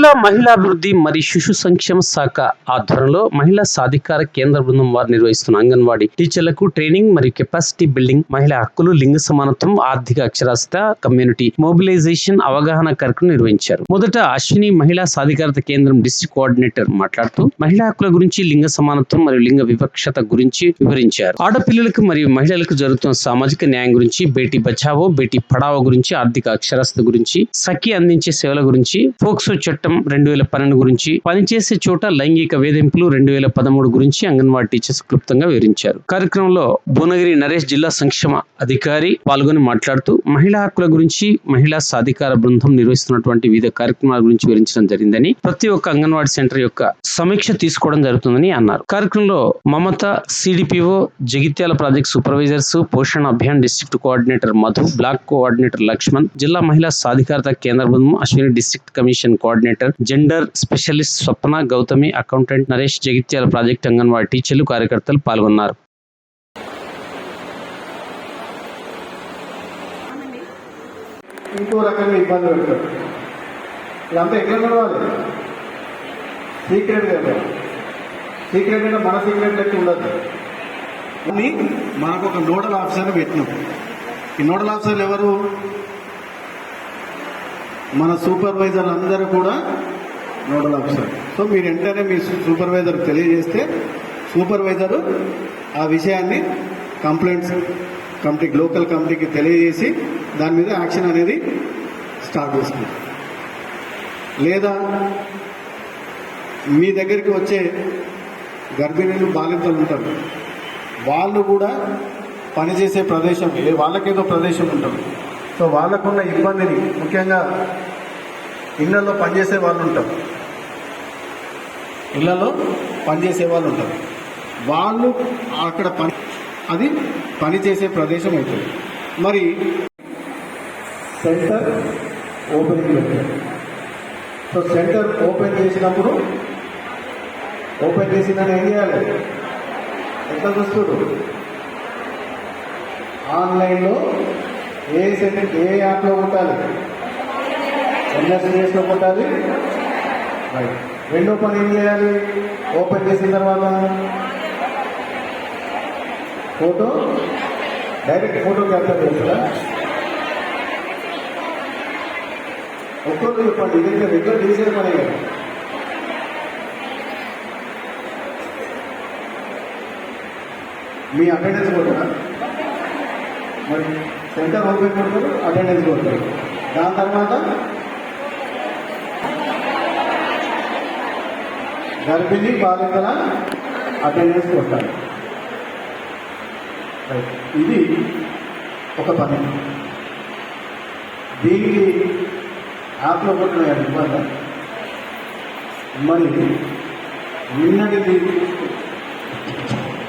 జిల్లా మహిళాభివృద్ధి మరియు శిశు సంక్షేమ శాఖ ఆధ్వర్యంలో మహిళా సాధికార కేంద్ర బృందం వారు నిర్వహిస్తున్న అంగన్వాడీ టీచర్లకు ట్రైనింగ్ మరియు కెపాసిటీ బిల్డింగ్ మహిళా హక్కులు లింగ సమానత్వం ఆర్థిక అక్షరాస్యత కమ్యూనిటీ మొబిలైజేషన్ అవగాహన కార్యక్రమం నిర్వహించారు. మొదట అశ్విని మహిళా సాధికారత కేంద్రం డిస్ట్రిక్ట్ కోఆర్డినేటర్ మాట్లాడుతూ మహిళా హక్కుల గురించి లింగ సమానత్వం మరియు లింగ వివక్షత గురించి వివరించారు. ఆడపిల్లలకు మరియు మహిళలకు జరుగుతున్న సామాజిక న్యాయం గురించి బేటీ బచావో బేటీ పడావో గురించి ఆర్థిక అక్షరాస్యత గురించి సఖి అందించే సేవల గురించి ఫోక్సో చట్టం రెండు వేల పన్నెండు గురించి పనిచేసే చోట లైంగిక వేధింపులు రెండు వేల పదమూడు గురించి అంగన్వాడీ టీచర్స్ క్లుప్తంగా వివరించారు. కార్యక్రమంలో భువనగిరి నరేష్ జిల్లా సంక్షేమ అధికారి పాల్గొని మాట్లాడుతూ మహిళా హక్కుల గురించి మహిళా సాధికార బృందం నిర్వహిస్తున్నటువంటి వివిధ కార్యక్రమాల గురించి వివరించడం జరిగిందని ప్రతి ఒక్క అంగన్వాడీ సెంటర్ యొక్క సమీక్ష తీసుకోవడం జరుగుతుందని అన్నారు. కార్యక్రమంలో Mamata CDPO Jagtial project supervisors Poshan Abhiyaan district coordinator Madhu block coordinator Lakshman జిల్లా మహిళా సాధికారత కేంద్ర బృందం Ashwini district commission coordinator gender specialist Swapna Gautami accountant Naresh Jagtial project anganwadi టీచర్లు కార్యకర్తలు పాల్గొన్నారు. ఇంకో రకంగా ఇబ్బంది పెడతారు వీళ్ళంతా ఎక్కడ నడవాలి సీక్రెట్ కదా. సీక్రెట్ అంటే మన సీక్రెట్ లెక్క ఉండదు. అని మనకు ఒక నోడల్ ఆఫీసర్ పెట్టినాం. ఈ నోడల్ ఆఫీసర్లు ఎవరు? మన సూపర్వైజర్ అందరూ కూడా నోడల్ ఆఫీసర్. సో మీరు వెంటనే మీ సూపర్వైజర్ తెలియజేస్తే సూపర్వైజరు ఆ విషయాన్ని కంప్లైంట్స్ కమిటీకి లోకల్ కమిటీకి తెలియజేసి దాని మీద యాక్షన్ అనేది స్టార్ట్ చేస్తుంది. లేదా మీ దగ్గరికి వచ్చే గర్భిణీలు బాలింతలు ఉంటారు. వాళ్ళు కూడా పనిచేసే ప్రదేశం వాళ్ళకేదో ప్రదేశం ఉంటుంది. సో వాళ్ళకున్న ఇబ్బందిని ముఖ్యంగా ఇళ్ళలో పనిచేసే వాళ్ళు ఉంటారు ఇళ్ళలో పనిచేసే వాళ్ళు ఉంటారు వాళ్ళు అక్కడ పని అది పనిచేసే ప్రదేశం అవుతుంది. మరి సెంటర్ ఓపెన్ పెట్టారు సో సెంటర్ ఓపెన్ చేసినప్పుడు ఓపెన్ చేసిన ఏం చేయాలి? ఎట్లా చూస్తుడు ఆన్లైన్లో ఏ సెంటర్ ఏ యాప్లో కొట్టాలి? ఎన్ఎస్డిఎస్లో కొట్టాలి? రైట్ రెండో పని ఏం చేయాలి? ఓపెన్ చేసిన తర్వాత ఫోటో డైరెక్ట్ ఫోటో క్యాప్చర్ చేస్తారా? ఒక్కరు చెప్పండి. ఇది రెగ్యులర్ చేసేది పని కదా. మీ అటెండెన్స్ కూడా మరి సెంటర్ ఓపెన్ పెడతారు అటెండెన్స్ కొడతారు. దాని తర్వాత గర్భిణీ బాలికల అటెండెన్స్ కొట్టాలి ఇది ఒక పని. దీనికి యాప్లో కొట్టిన ఇబ్బంది మరి నిన్నటిది